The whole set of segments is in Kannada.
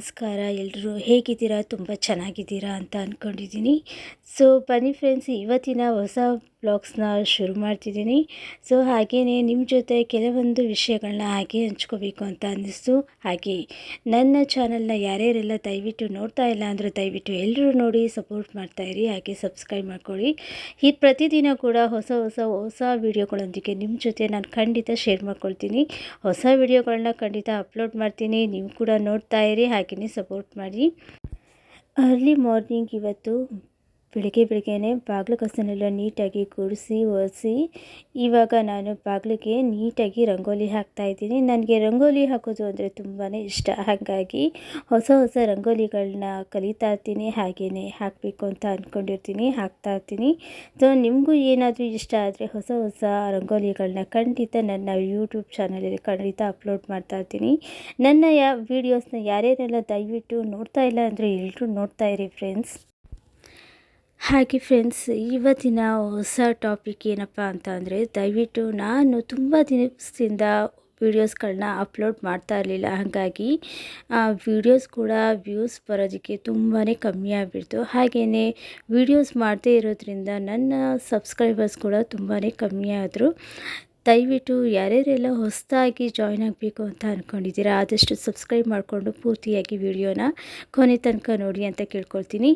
ನಮಸ್ಕಾರ ಎಲ್ಲರೂ ಹೇಗಿದ್ದೀರಾ? ತುಂಬ ಚೆನ್ನಾಗಿದ್ದೀರಾ ಅಂತ ಅಂದ್ಕೊಂಡಿದ್ದೀನಿ ಸೊ ಬನ್ನಿ ಫ್ರೆಂಡ್ಸ್ ಇವತ್ತಿನ ಹೊಸ ಬ್ಲಾಗ್ಸ್ನ ಶುರು ಮಾಡ್ತಿದ್ದೀನಿ. ಸೊ ಹಾಗೆಯೇ ನಿಮ್ಮ ಜೊತೆ ಕೆಲವೊಂದು ವಿಷಯಗಳನ್ನ ಹಾಗೆ ಹಂಚ್ಕೋಬೇಕು ಅಂತ ಅನ್ನಿಸ್ತು. ಹಾಗೆ ನನ್ನ ಚಾನಲ್ನ ಯಾರ್ಯಾರೆಲ್ಲ ದಯವಿಟ್ಟು ನೋಡ್ತಾ ಇಲ್ಲ ಅಂದರೆ ದಯವಿಟ್ಟು ಎಲ್ಲರೂ ನೋಡಿ ಸಪೋರ್ಟ್ ಮಾಡ್ತಾಯಿರಿ ಹಾಗೆ ಸಬ್ಸ್ಕ್ರೈಬ್ ಮಾಡ್ಕೊಳ್ಳಿ. ಈ ಪ್ರತಿದಿನ ಕೂಡ ಹೊಸ ಹೊಸ ಹೊಸ ವಿಡಿಯೋಗಳೊಂದಿಗೆ ನಿಮ್ಮ ಜೊತೆ ನಾನು ಖಂಡಿತ ಶೇರ್ ಮಾಡ್ಕೊಳ್ತೀನಿ. ಹೊಸ ವಿಡಿಯೋಗಳನ್ನ ಖಂಡಿತ ಅಪ್ಲೋಡ್ ಮಾಡ್ತೀನಿ. ನೀವು ಕೂಡ ನೋಡ್ತಾ ಇರಿ ಹಾಗೆಯೇ ಸಪೋರ್ಟ್ ಮಾಡಿ. ಅರ್ಲಿ ಮಾರ್ನಿಂಗ್ ಇವತ್ತು ಬೆಳಗ್ಗೆ ಬೆಳಗ್ಗೆನೇ ಬಾಗಿಲು ಕಸನೆಲ್ಲ ನೀಟಾಗಿ ಗುಡಿಸಿ, ಒರೆಸಿ, ಇವಾಗ ನಾನು ಬಾಗಿಲಿಗೆ ನೀಟಾಗಿ ರಂಗೋಲಿ ಹಾಕ್ತಾ ಇದ್ದೀನಿ. ನನಗೆ ರಂಗೋಲಿ ಹಾಕೋದು ಅಂದರೆ ತುಂಬಾ ಇಷ್ಟ. ಹಾಗಾಗಿ ಹೊಸ ಹೊಸ ರಂಗೋಲಿಗಳನ್ನ ಕಲಿತಾ ಇರ್ತೀನಿ ಹಾಗೆಯೇ ಹಾಕಬೇಕು ಅಂತ ಅಂದ್ಕೊಂಡಿರ್ತೀನಿ ಹಾಕ್ತಾ ಇರ್ತೀನಿ. ಸೊ ನಿಮಗೂ ಏನಾದರೂ ಇಷ್ಟ ಆದರೆ ಹೊಸ ಹೊಸ ರಂಗೋಲಿಗಳನ್ನ ಖಂಡಿತ ನನ್ನ ಯೂಟ್ಯೂಬ್ ಚಾನಲಲ್ಲಿ ಖಂಡಿತ ಅಪ್ಲೋಡ್ ಮಾಡ್ತಾ ಇರ್ತೀನಿ. ನನ್ನ ಯಾ ವೀಡಿಯೋಸ್ನ ಯಾರ್ಯಾರೆಲ್ಲ ದಯವಿಟ್ಟು ನೋಡ್ತಾ ಇಲ್ಲ ಅಂದರೆ ಎಲ್ಲರೂ ನೋಡ್ತಾ ಇರಿ ಫ್ರೆಂಡ್ಸ್ ಹಾಗೆ ಫ್ರೆಂಡ್ಸ್ ಇವತ್ತಿನ ಹೊಸ ಟಾಪಿಕ್ ಏನಪ್ಪ ಅಂತ ಅಂದರೆ, ದಯವಿಟ್ಟು ನಾನು ತುಂಬ ದಿನದಿಂದ ವೀಡಿಯೋಸ್ಗಳನ್ನ ಅಪ್ಲೋಡ್ ಮಾಡ್ತಾ ಇರಲಿಲ್ಲ. ಹಾಗಾಗಿ ವೀಡಿಯೋಸ್ ಕೂಡ ವ್ಯೂಸ್ ಬರೋದಕ್ಕೆ ತುಂಬಾ ಕಮ್ಮಿ ಆಗಿಬಿಡ್ತು. ಹಾಗೆಯೇ ವೀಡಿಯೋಸ್ ಮಾಡದೇ ಇರೋದ್ರಿಂದ ನನ್ನ ಸಬ್ಸ್ಕ್ರೈಬರ್ಸ್ ಕೂಡ ತುಂಬಾ ಕಮ್ಮಿ ಆದರು. ದಯವಿಟ್ಟು ಯಾರ್ಯಾರೆಲ್ಲ ಹೊಸದಾಗಿ ಜಾಯ್ನ್ ಆಗಬೇಕು ಅಂತ ಅಂದ್ಕೊಂಡಿದ್ದೀರಾ ಆದಷ್ಟು ಸಬ್ಸ್ಕ್ರೈಬ್ ಮಾಡಿಕೊಂಡು ಪೂರ್ತಿಯಾಗಿ ವಿಡಿಯೋನ ಕೊನೆ ತನಕ ನೋಡಿ ಅಂತ ಕೇಳ್ಕೊಳ್ತೀನಿ.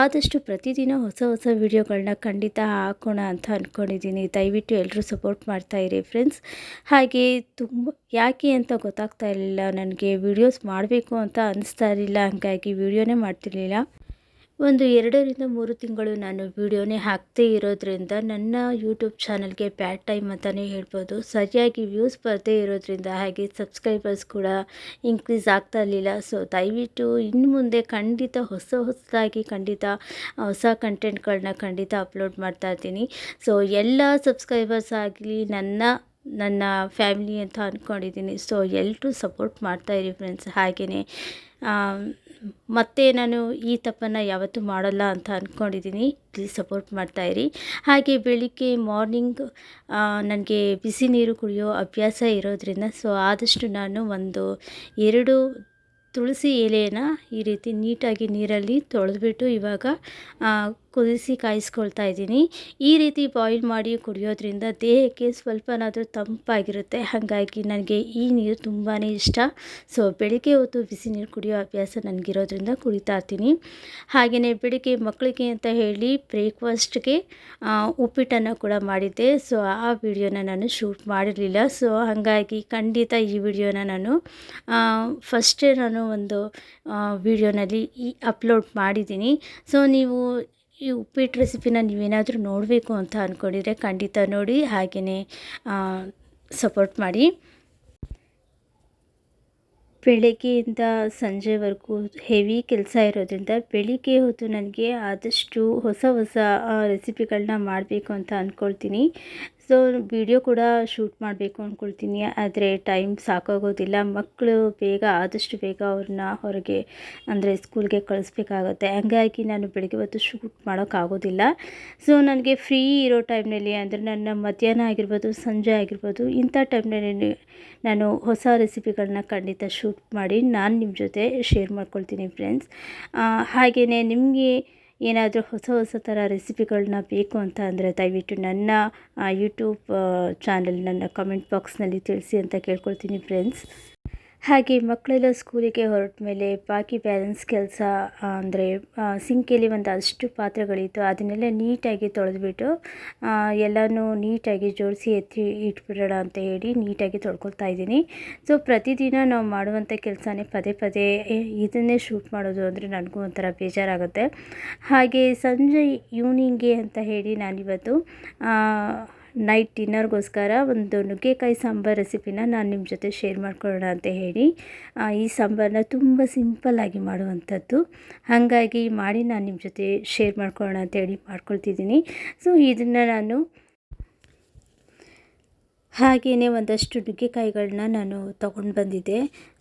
ಆದಷ್ಟು ಪ್ರತಿದಿನ ಹೊಸ ಹೊಸ ವಿಡಿಯೋಗಳನ್ನ ಖಂಡಿತ ಹಾಕೋಣ ಅಂತ ಅಂದ್ಕೊಂಡಿದ್ದೀನಿ ದಯವಿಟ್ಟು ಎಲ್ಲರೂ ಸಪೋರ್ಟ್ ಮಾಡ್ತಾಯಿರಿ ಫ್ರೆಂಡ್ಸ್ ಹಾಗೆ ತುಂಬ, ಯಾಕೆ ಅಂತ ಗೊತ್ತಾಗ್ತಾ ಇರಲಿಲ್ಲ. ನನಗೆ ವಿಡಿಯೋಸ್ ಮಾಡಬೇಕು ಅಂತ ಅನ್ನಿಸ್ತಾ ಇರಲಿಲ್ಲ. ಹಾಗಾಗಿ ವಿಡಿಯೋನೇ ಮಾಡ್ತಿರ್ಲಿಲ್ಲ. ಒಂದು ಎರಡರಿಂದ ಮೂರು ತಿಂಗಳು ನಾನು ವೀಡಿಯೋನೇ ಹಾಕ್ತೇ ಇರೋದ್ರಿಂದ ನನ್ನ ಯೂಟ್ಯೂಬ್ ಚಾನಲ್ಗೆ ಬ್ಯಾಡ್ ಟೈಮ್ ಅಂತಲೇ ಹೇಳ್ಬೋದು. ಸರಿಯಾಗಿ ವ್ಯೂಸ್ ಬರದೇ ಇರೋದ್ರಿಂದ ಹಾಗೆ ಸಬ್ಸ್ಕ್ರೈಬರ್ಸ್ ಕೂಡ ಇನ್ಕ್ರೀಸ್ ಆಗ್ತಾ ಇರಲಿಲ್ಲ. ಸೊ, ದಯವಿಟ್ಟು ಇನ್ನು ಮುಂದೆ ಖಂಡಿತ ಹೊಸ ಹೊಸದಾಗಿ ಖಂಡಿತ, ಹೊಸ ಕಂಟೆಂಟ್ಗಳನ್ನ ಖಂಡಿತ ಅಪ್ಲೋಡ್ ಮಾಡ್ತಾ ಇರ್ತೀನಿ. ಸೊ, ಎಲ್ಲ ಸಬ್ಸ್ಕ್ರೈಬರ್ಸ್ ಆಗಲಿ, ನನ್ನ ನನ್ನ ಫ್ಯಾಮಿಲಿ ಅಂತ ಅಂದ್ಕೊಂಡಿದ್ದೀನಿ ಸೊ ಎಲ್ಲರೂ ಸಪೋರ್ಟ್ ಮಾಡ್ತಾಯಿರಿ ಫ್ರೆಂಡ್ಸ್ ಹಾಗೆಯೇ ಮತ್ತೆ ನಾನು ಈ ತಪ್ಪನ್ನು ಯಾವತ್ತೂ ಮಾಡಲ್ಲ ಅಂತ ಅಂದ್ಕೊಂಡಿದ್ದೀನಿ ಪ್ಲೀಸ್ ಸಪೋರ್ಟ್ ಮಾಡ್ತಾಯಿರಿ ಹಾಗೆ ಬೆಳಿಗ್ಗೆ ಮಾರ್ನಿಂಗ್ ನನಗೆ ಬಿಸಿ ನೀರು ಕುಡಿಯೋ ಅಭ್ಯಾಸ ಇರೋದ್ರಿಂದ ಸೊ ಆದಷ್ಟು ನಾನು ಒಂದು ಎರಡು ತುಳಸಿ ಎಲೆಯನ್ನು ಈ ರೀತಿ ನೀಟಾಗಿ ನೀರಲ್ಲಿ ತೊಳೆದ್ಬಿಟ್ಟು ಇವಾಗ ಕುದಿಸಿ ಕಾಯಿಸ್ಕೊಳ್ತಾ ಇದ್ದೀನಿ. ಈ ರೀತಿ ಬಾಯ್ಲ್ ಮಾಡಿ ಕುಡಿಯೋದ್ರಿಂದ ದೇಹಕ್ಕೆ ಸ್ವಲ್ಪನಾದರೂ ತಂಪಾಗಿರುತ್ತೆ. ಹಾಗಾಗಿ ನನಗೆ ಈ ನೀರು ತುಂಬಾ ಇಷ್ಟ. ಸೊ ಬೆಳಿಗ್ಗೆ ಹೊತ್ತು ಬಿಸಿ ನೀರು ಕುಡಿಯೋ ಅಭ್ಯಾಸ ನನಗಿರೋದ್ರಿಂದ ಕುಡಿತಾ ಇರ್ತೀನಿ. ಹಾಗೆಯೇ ಬೆಳಿಗ್ಗೆ ಮಕ್ಕಳಿಗೆ ಅಂತ ಹೇಳಿ ಬ್ರೇಕ್ಫಾಸ್ಟ್ಗೆ ಉಪ್ಪಿಟ್ಟನ್ನು ಕೂಡ ಮಾಡಿದ್ದೆ. ಸೊ ಆ ವಿಡಿಯೋನ ನಾನು ಶೂಟ್ ಮಾಡಿರಲಿಲ್ಲ. ಸೊ ಹಾಗಾಗಿ ಖಂಡಿತ ಈ ವಿಡಿಯೋನ ನಾನು ಫಸ್ಟೇ ನಾನು ಒಂದು ವಿಡಿಯೋನಲ್ಲಿ ಈ, ಅಪ್ಲೋಡ್ ಮಾಡಿದ್ದೀನಿ. ಸೊ ನೀವು ಈ ಉಪ್ಪಿಟ್ಟು ರೆಸಿಪಿನ ನೀವೇನಾದರೂ ನೋಡಬೇಕು ಅಂತ ಅಂದ್ಕೊಂಡಿದ್ರೆ ಖಂಡಿತ ನೋಡಿ ಹಾಗೆಯೇ ಸಪೋರ್ಟ್ ಮಾಡಿ. ಬೆಳಗ್ಗೆಯಿಂದ ಸಂಜೆವರೆಗೂ ಹೆವಿ ಕೆಲಸ ಇರೋದ್ರಿಂದ ಬೆಳಿಗ್ಗೆ ಹೊತ್ತು ನನಗೆ ಆದಷ್ಟು ಹೊಸ ಹೊಸ ರೆಸಿಪಿಗಳನ್ನ ಮಾಡಬೇಕು ಅಂತ ಅಂದ್ಕೊಳ್ತೀನಿ ಸೊ ವಿಡಿಯೋ ಕೂಡ ಶೂಟ್ ಮಾಡಬೇಕು ಅಂದ್ಕೊಳ್ತೀನಿ ಆದರೆ ಟೈಮ್ ಸಾಕಾಗೋದಿಲ್ಲ. ಮಕ್ಕಳು ಬೇಗ, ಆದಷ್ಟು ಬೇಗ ಅವ್ರನ್ನ ಹೊರಗೆ, ಅಂದರೆ ಸ್ಕೂಲ್ಗೆ ಕಳಿಸ್ಬೇಕಾಗತ್ತೆ. ಹಂಗಾಗಿ ನಾನು ಬೆಳಗ್ಗೆ ಹೊತ್ತು ಶೂಟ್ ಮಾಡೋಕ್ಕಾಗೋದಿಲ್ಲ. ಸೊ ನನಗೆ ಫ್ರೀ ಇರೋ ಟೈಮ್ನಲ್ಲಿ, ಅಂದರೆ ನನ್ನ ಮಧ್ಯಾಹ್ನ ಆಗಿರ್ಬೋದು, ಸಂಜೆ ಆಗಿರ್ಬೋದು, ಇಂಥ ಟೈಮ್ನಲ್ಲಿ ನಾನು ಹೊಸ ರೆಸಿಪಿಗಳನ್ನ ಖಂಡಿತ ಶೂಟ್ ಮಾಡಿ ನಾನು ನಿಮ್ಮ ಜೊತೆ ಶೇರ್ ಮಾಡ್ಕೊಳ್ತೀನಿ ಫ್ರೆಂಡ್ಸ್ ಹಾಗೆಯೇ ನಿಮಗೆ ಏನಾದರೂ ಹೊಸ ಹೊಸ ಥರ ರೆಸಿಪಿಗಳನ್ನ ಬೇಕು ಅಂತ ಅಂದರೆ ದಯವಿಟ್ಟು ನನ್ನ ಯೂಟ್ಯೂಬ್ ಚಾನಲ್ ನನ್ನ ಕಮೆಂಟ್ ಬಾಕ್ಸ್ನಲ್ಲಿ ತಿಳಿಸಿ ಅಂತ ಕೇಳ್ಕೊಳ್ತೀನಿ ಫ್ರೆಂಡ್ಸ್ ಹಾಗೆ ಮಕ್ಕಳೆಲ್ಲ ಸ್ಕೂಲಿಗೆ ಹೊರಟ ಮೇಲೆ ಬಾಕಿ ಬ್ಯಾಲೆನ್ಸ್ ಕೆಲಸ ಅಂದರೆ ಸಿಂಕಲ್ಲಿ ಅಷ್ಟು ಪಾತ್ರೆಗಳಿತ್ತು. ಅದನ್ನೆಲ್ಲ ನೀಟಾಗಿ ತೊಳೆದ್ಬಿಟ್ಟು ಎಲ್ಲನೂ ನೀಟಾಗಿ ಜೋಡಿಸಿ ಎತ್ತಿ ಇಟ್ಬಿಡೋಣ ಅಂತ ಹೇಳಿ ನೀಟಾಗಿ ತೊಳ್ಕೊಳ್ತಾ ಇದ್ದೀನಿ. ಸೊ ಪ್ರತಿದಿನ ನಾವು ಮಾಡುವಂಥ ಕೆಲಸನೇ ಪದೇ ಪದೇ ಇದನ್ನೇ ಶೂಟ್ ಮಾಡೋದು ಅಂದರೆ ನನಗೂ ಒಂಥರ ಬೇಜಾರಾಗುತ್ತೆ. ಹಾಗೆ ಸಂಜೆ ಈವ್ನಿಂಗ್ಗೆ ಅಂತ ಹೇಳಿ ನಾನಿವತ್ತು ನೈಟ್ ಡಿನ್ನರ್ಗೋಸ್ಕರ ಒಂದು ನುಗ್ಗೆಕಾಯಿ ಸಾಂಬಾರು ರೆಸಿಪಿನ ನಾನು ನಿಮ್ಮ ಜೊತೆ ಶೇರ್ ಮಾಡ್ಕೊಳ್ಳೋಣ ಅಂತ ಹೇಳಿ. ಈ ಸಾಂಬಾರನ್ನ ತುಂಬ ಸಿಂಪಲ್ಲಾಗಿ ಮಾಡುವಂಥದ್ದು. ಹಾಗಾಗಿ ಮಾಡಿ ನಾನು ನಿಮ್ಮ ಜೊತೆ ಶೇರ್ ಮಾಡ್ಕೊಳ್ಳೋಣ ಅಂತ ಹೇಳಿ ಮಾಡ್ಕೊಳ್ತಿದ್ದೀನಿ. ಸೊ, ಇದನ್ನು ನಾನು ಹಾಗೆಯೇ ಒಂದಷ್ಟು ನುಗ್ಗೆಕಾಯಿಗಳನ್ನ ನಾನು ತಗೊಂಡು ಬಂದಿದ್ದೆ.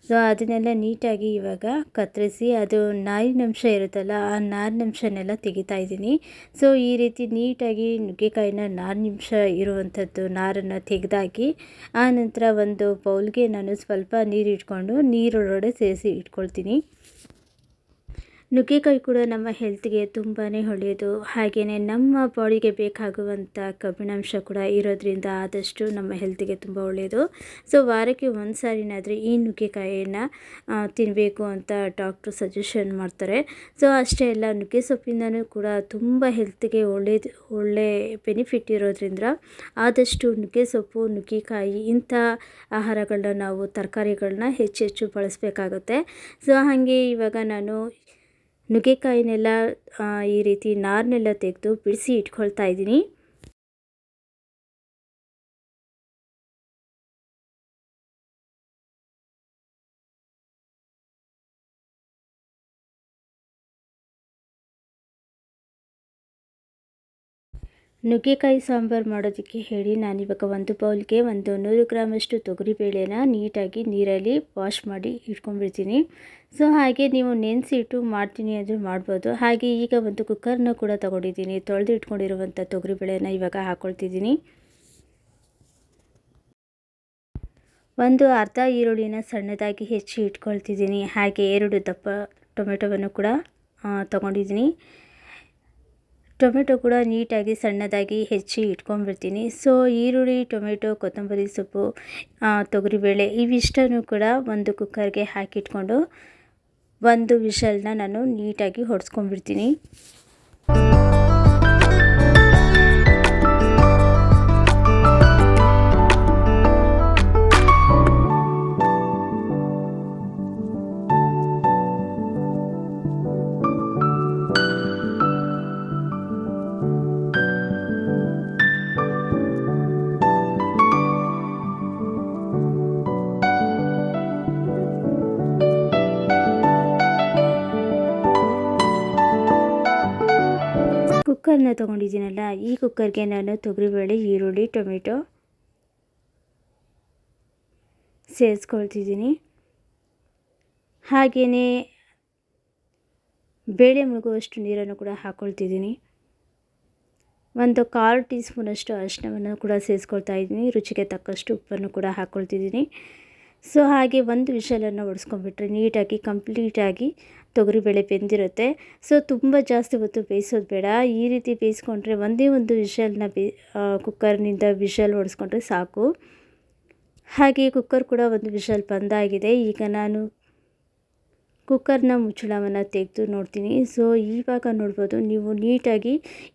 ಸೊ ಅದನ್ನೆಲ್ಲ ನೀಟಾಗಿ ಇವಾಗ ಕತ್ತರಿಸಿ ಅದು ನಾರಿನಂಶ ಇರುತ್ತಲ್ಲ, ಆ ನಾರಿನಂಶನೆಲ್ಲ ತೆಗಿತಾ ಇದ್ದೀನಿ. ಸೊ ಈ ರೀತಿ ನೀಟಾಗಿ ನುಗ್ಗೆಕಾಯಿನ ನಾರಿನಂಶ ಇರುವಂಥದ್ದು ನಾರನ್ನು ತೆಗೆದಾಕಿ, ಆ ನಂತರ ಒಂದು ಬೌಲ್ಗೆ ನಾನು ಸ್ವಲ್ಪ ನೀರು ಇಟ್ಕೊಂಡು ನೀರೊಳಗಡೆ ಸೇರಿಸಿ ಇಟ್ಕೊಳ್ತೀನಿ. ನುಗ್ಗೆಕಾಯಿ ಕೂಡ ನಮ್ಮ ಹೆಲ್ತ್ಗೆ ತುಂಬಾ ಒಳ್ಳೆಯದು. ಹಾಗೆಯೇ ನಮ್ಮ ಬಾಡಿಗೆ ಬೇಕಾಗುವಂಥ ಕಬ್ಬಿಣಾಂಶ ಕೂಡ ಇರೋದ್ರಿಂದ ಆದಷ್ಟು ನಮ್ಮ ಹೆಲ್ತ್ಗೆ ತುಂಬ ಒಳ್ಳೆಯದು. ಸೊ ವಾರಕ್ಕೆ ಒಂದು ಸಾರಿನಾದರೆ ಈ ನುಗ್ಗೆಕಾಯಿಯನ್ನು ತಿನ್ನಬೇಕು ಅಂತ ಡಾಕ್ಟ್ರು ಸಜೆಷನ್ ಮಾಡ್ತಾರೆ. ಸೊ ಅಷ್ಟೇ ಅಲ್ಲ, ನುಗ್ಗೆ ಸೊಪ್ಪಿಂದನೂ ಕೂಡ ತುಂಬ ಹೆಲ್ತ್ಗೆ ಒಳ್ಳೆಯದು ಒಳ್ಳೆ ಬೆನಿಫಿಟ್ ಇರೋದ್ರಿಂದ ಆದಷ್ಟು ನುಗ್ಗೆ ಸೊಪ್ಪು, ನುಗ್ಗೆಕಾಯಿ ಇಂಥ ಆಹಾರಗಳನ್ನ ನಾವು ತರಕಾರಿಗಳನ್ನ ಹೆಚ್ಚೆಚ್ಚು ಬಳಸಬೇಕಾಗುತ್ತೆ. ಸೊ ಹಾಗೆ ಇವಾಗ ನಾನು ನುಗ್ಗೆಕಾಯಿನೆಲ್ಲ ಈ ರೀತಿ ನಾರನ್ನೆಲ್ಲ ತೆಗೆದು ಬಿಡಿಸಿ ಇಟ್ಕೊಳ್ತಾ ಇದ್ದೀನಿ. ನುಗ್ಗೆಕಾಯಿ ಸಾಂಬಾರು ಮಾಡೋದಕ್ಕೆ ಹೇಳಿ ನಾನಿವಾಗ ಒಂದು ಬೌಲ್ಗೆ ಒಂದು ನೂರು ಗ್ರಾಮಷ್ಟು ತೊಗರಿಬೇಳೆನ ನೀಟಾಗಿ ನೀರಲ್ಲಿ ವಾಶ್ ಮಾಡಿ ಇಟ್ಕೊಂಡ್ಬಿಡ್ತೀನಿ. ಸೊ, ಹಾಗೆ ನೀವು ನೆನೆಸಿಟ್ಟು ಮಾಡ್ತೀನಿ ಅಂದರೆ ಮಾಡ್ಬೋದು. ಹಾಗೆ ಈಗ ಒಂದು ಕುಕ್ಕರ್ನ ಕೂಡ ತೊಗೊಂಡಿದ್ದೀನಿ. ತೊಳೆದು ಇಟ್ಕೊಂಡಿರುವಂಥ ತೊಗರಿಬೇಳೆನ ಇವಾಗ ಹಾಕ್ಕೊಳ್ತಿದ್ದೀನಿ ಒಂದು ಅರ್ಧ ಈರುಳ್ಳಿನ ಸಣ್ಣದಾಗಿ ಹೆಚ್ಚಿ ಇಟ್ಕೊಳ್ತಿದ್ದೀನಿ. ಹಾಗೆ ಎರಡು ದಪ್ಪ ಟೊಮೆಟೊವನ್ನು ಕೂಡ ತೊಗೊಂಡಿದ್ದೀನಿ. ಟೊಮೆಟೊ ಕೂಡ ನೀಟಾಗಿ ಸಣ್ಣದಾಗಿ ಹೆಚ್ಚಿ ಇಟ್ಕೊಂಡ್ಬಿಡ್ತೀನಿ. ಸೊ, ಈರುಳ್ಳಿ, ಟೊಮೆಟೊ, ಕೊತ್ತಂಬರಿ ಸೊಪ್ಪು ತೊಗರಿಬೇಳೆ ಇವಿಷ್ಟನ್ನು ಕೂಡ ಒಂದು ಕುಕ್ಕರ್ಗೆ ಹಾಕಿಟ್ಕೊಂಡು ಒಂದು ವಿಷಲ್ನ ನಾನು ನೀಟಾಗಿ ಹೊಡೆಸ್ಕೊಂಡ್ಬಿಡ್ತೀನಿ. ಕುಕ್ಕರ್ನ ತೊಗೊಂಡಿದ್ದೀನಲ್ಲ, ಈ ಕುಕ್ಕರ್ಗೆ ನಾನು ತೊಗರಿಬೇಳೆ, ಈರುಳ್ಳಿ, ಟೊಮೆಟೊ ಸೇರಿಸ್ಕೊಳ್ತಿದ್ದೀನಿ. ಹಾಗೆಯೇ ಬೇಳೆ ಮುಳುಗುವಷ್ಟು ನೀರನ್ನು ಕೂಡ ಹಾಕ್ಕೊಳ್ತಿದ್ದೀನಿ ಒಂದು ಕಾಲು ಟೀ ಸ್ಪೂನಷ್ಟು ಅರಿಶಿನವನ್ನು ಕೂಡ ಸೇರಿಸ್ಕೊಳ್ತಾ ಇದ್ದೀನಿ. ರುಚಿಗೆ ತಕ್ಕಷ್ಟು ಉಪ್ಪನ್ನು ಕೂಡ ಹಾಕ್ಕೊಳ್ತಿದ್ದೀನಿ ಸೊ ಹಾಗೆ ಒಂದು ವಿಷಲನ್ನು ಹೊಡೆಸ್ಕೊಂಡ್ಬಿಟ್ರೆ ನೀಟಾಗಿ, ಕಂಪ್ಲೀಟಾಗಿ ತೊಗರಿಬೇಳೆ ಬೆಂದಿರುತ್ತೆ. ಸೊ ತುಂಬ ಜಾಸ್ತಿ ಹೊತ್ತು ಬೇಯಿಸೋದು ಬೇಡ. ಈ ರೀತಿ ಬೇಯಿಸ್ಕೊಂಡ್ರೆ ಒಂದೇ ಒಂದು ವಿಷಲ್ನ ಬೇ ಕುಕ್ಕರ್ನಿಂದ ವಿಷಲ್ ಹೊಡೆಸ್ಕೊಂಡ್ರೆ ಸಾಕು. ಹಾಗೆ ಕುಕ್ಕರ್ ಕೂಡ ಒಂದು ವಿಷಲ್ ಬಂದಾಗಿದೆ. ಈಗ ನಾನು ಕುಕ್ಕರ್ನ ಮುಚ್ಚಳವನ್ನು ತೆಗೆದು ನೋಡ್ತೀನಿ. ಸೊ ಇವಾಗ ನೋಡ್ಬೋದು ನೀವು ನೀಟಾಗಿ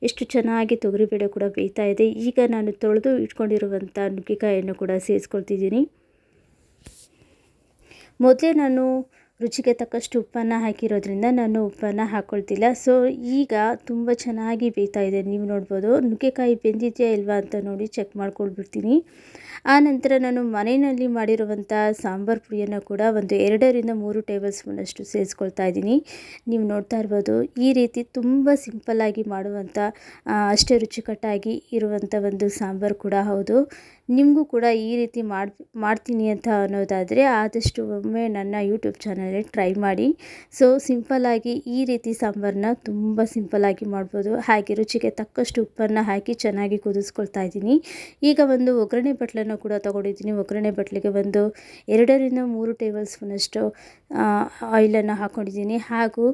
ಎಷ್ಟು ಚೆನ್ನಾಗಿ ತೊಗರಿಬೇಳೆ ಕೂಡ ಬೇಯ್ತಾ ಇದೆ. ಈಗ ನಾನು ತೊಳೆದು ಇಟ್ಕೊಂಡಿರುವಂಥ ನುಗ್ಗೆಕಾಯನ್ನು ಕೂಡ ಸೇರಿಸ್ಕೊಳ್ತಿದ್ದೀನಿ. ಮೊದಲೇ ನಾನು ರುಚಿಗೆ ತಕ್ಕಷ್ಟು ಉಪ್ಪನ್ನು ಹಾಕಿರೋದ್ರಿಂದ ನಾನು ಉಪ್ಪನ್ನು ಹಾಕ್ಕೊಳ್ತಿಲ್ಲ ಸೊ ಈಗ ತುಂಬ ಚೆನ್ನಾಗಿ ಬೇಯ್ತಾ ಇದೆ. ನೀವು ನೋಡ್ಬೋದು, ನುಗ್ಗೆಕಾಯಿ ಬೆಂದಿದೆಯಾ ಇಲ್ವಾ ಅಂತ ನೋಡಿ ಚೆಕ್ ಮಾಡ್ಕೊಳ್ಬಿಡ್ತೀನಿ. ಆ ನಂತರ ನಾನು ಮನೆಯಲ್ಲಿ ಮಾಡಿರುವಂಥ ಸಾಂಬಾರು ಪುಡಿಯನ್ನು ಕೂಡ ಒಂದು ಎರಡರಿಂದ ಮೂರು ಟೇಬಲ್ ಸ್ಪೂನಷ್ಟು ಸೇರಿಸ್ಕೊಳ್ತಾ ಇದ್ದೀನಿ. ನೀವು ನೋಡ್ತಾ ಇರ್ಬೋದು, ಈ ರೀತಿ ತುಂಬ ಸಿಂಪಲ್ಲಾಗಿ ಮಾಡುವಂಥ ಅಷ್ಟೇ ರುಚಿಕಟ್ಟಾಗಿ ಇರುವಂಥ ಒಂದು ಸಾಂಬಾರು ಕೂಡ ಹೌದು. ನಿಮಗೂ ಕೂಡ ಈ ರೀತಿ ಮಾಡಿ ಮಾಡ್ತೀನಿ ಅಂತ ಅನ್ನೋದಾದರೆ ಆದಷ್ಟು ಒಮ್ಮೆ ನನ್ನ ಯೂಟ್ಯೂಬ್ ಚಾನಲಲ್ಲಿ ಟ್ರೈ ಮಾಡಿ. ಸೊ ಸಿಂಪಲ್ಲಾಗಿ ಈ ರೀತಿ ಸಾಂಬಾರನ್ನ ತುಂಬ ಸಿಂಪಲ್ಲಾಗಿ ಮಾಡ್ಬೋದು. ಹಾಗೆ ರುಚಿಗೆ ತಕ್ಕಷ್ಟು ಉಪ್ಪನ್ನು ಹಾಕಿ ಚೆನ್ನಾಗಿ ಕುದಿಸ್ಕೊಳ್ತಾ ಇದ್ದೀನಿ. ಈಗ ಒಂದು ಒಗ್ಗರಣೆ ಬಟ್ಲನ್ನು ಕೂಡ ತೊಗೊಂಡಿದ್ದೀನಿ. ಒಗ್ಗರಣೆ ಬಟ್ಲಿಗೆ ಒಂದು ಎರಡರಿಂದ ಮೂರು ಟೇಬಲ್ ಸ್ಪೂನಷ್ಟು ಆಯಿಲನ್ನು ಹಾಕ್ಕೊಂಡಿದ್ದೀನಿ ಹಾಗೂ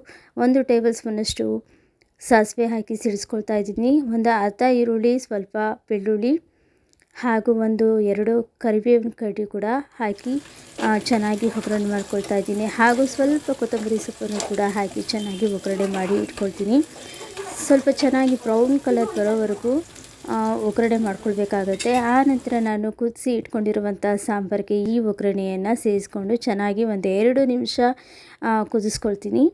ಒಂದು ಟೇಬಲ್ ಸ್ಪೂನಷ್ಟು ಸಾಸಿವೆ ಹಾಕಿ ಸಿಡಿಸ್ಕೊಳ್ತಾ ಇದ್ದೀನಿ. ಒಂದು ಅರ್ಧ ಈರುಳ್ಳಿ, ಸ್ವಲ್ಪ ಬೆಳ್ಳುಳ್ಳಿ ಹಾಗೂ ಒಂದು ಎರಡು ಕರಿಬೇವಿನ ಕಡ್ಡಿ ಕೂಡ ಹಾಕಿ ಚೆನ್ನಾಗಿ ಒಗ್ಗರಣೆ ಮಾಡ್ಕೊಳ್ತಾ ಇದ್ದೀನಿ. ಹಾಗೂ ಸ್ವಲ್ಪ ಕೊತ್ತಂಬರಿ ಸೊಪ್ಪನ್ನು ಕೂಡ ಹಾಕಿ ಚೆನ್ನಾಗಿ ಒಗ್ಗರಣೆ ಮಾಡಿ ಇಟ್ಕೊಳ್ತೀನಿ. ಸ್ವಲ್ಪ ಚೆನ್ನಾಗಿ ಬ್ರೌನ್ ಕಲರ್ ಬರೋವರೆಗೂ ಒಗ್ಗರಣೆ ಮಾಡ್ಕೊಳ್ಬೇಕಾಗತ್ತೆ. ಆ ನಂತರ ನಾನು ಕುದಿಸಿ ಇಟ್ಕೊಂಡಿರುವಂಥ ಸಾಂಬಾರಿಗೆ ಈ ಒಗ್ಗರಣೆಯನ್ನು ಸೇರಿಸ್ಕೊಂಡು ಚೆನ್ನಾಗಿ ಒಂದು ಎರಡು ನಿಮಿಷ ಕುದಿಸ್ಕೊಳ್ತೀನಿ.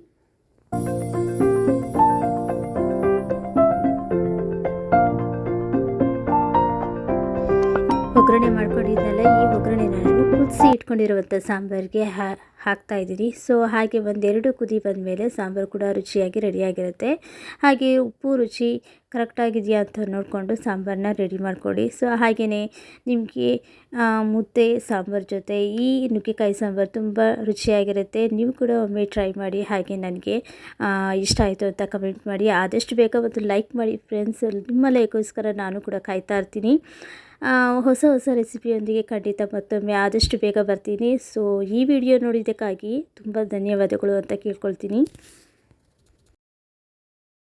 ಒಗ್ಗರಣೆ ಮಾಡ್ಕೊಂಡಿದ್ದೆಲ್ಲ ಈ ಒಗ್ಗರಣೆ ನಾನು ಕುದಿಸಿ ಇಟ್ಕೊಂಡಿರುವಂಥ ಸಾಂಬಾರಿಗೆ ಹಾಕ್ತಾ ಇದ್ದೀನಿ. ಸೊ ಹಾಗೆ ಒಂದೆರಡು ಕುದಿ ಬಂದಮೇಲೆ ಸಾಂಬಾರು ಕೂಡ ರುಚಿಯಾಗಿ ರೆಡಿಯಾಗಿರುತ್ತೆ. ಹಾಗೆ ಉಪ್ಪು ರುಚಿ ಕರೆಕ್ಟಾಗಿದೆಯಾ ಅಂತ ನೋಡಿಕೊಂಡು ಸಾಂಬಾರನ್ನ ರೆಡಿ ಮಾಡಿಕೊಡಿ ಸೊ ಹಾಗೆಯೇ ನಿಮಗೆ ಮುದ್ದೆ ಸಾಂಬಾರು ಜೊತೆ ಈ ನುಗ್ಗೆಕಾಯಿ ಸಾಂಬಾರು ತುಂಬ ರುಚಿಯಾಗಿರುತ್ತೆ. ನೀವು ಕೂಡ ಒಮ್ಮೆ ಟ್ರೈ ಮಾಡಿ ಹಾಗೆ ನನಗೆ ಇಷ್ಟ ಆಯಿತು ಅಂತ ಕಮೆಂಟ್ ಮಾಡಿ. ಆದಷ್ಟು ಬೇಗ ಒಂದು ಲೈಕ್ ಮಾಡಿ ಫ್ರೆಂಡ್ಸ್ ನಿಮ್ಮ ಲೈಕೋಸ್ಕರ ನಾನು ಕೂಡ ಕಾಯ್ತಾ ಇರ್ತೀನಿ. ಆ, ಹೊಸ ಹೊಸ ರೆಸಿಪಿಯೊಂದಿಗೆ ಖಂಡಿತ ಮತ್ತೊಮ್ಮೆ ಆದಷ್ಟು ಬೇಗ ಬರ್ತೀನಿ. ಸೊ ಈ ವಿಡಿಯೋ ನೋಡಿದ್ದಕ್ಕಾಗಿ ತುಂಬ ಧನ್ಯವಾದಗಳು ಅಂತ ಕೇಳ್ಕೊಳ್ತೀನಿ.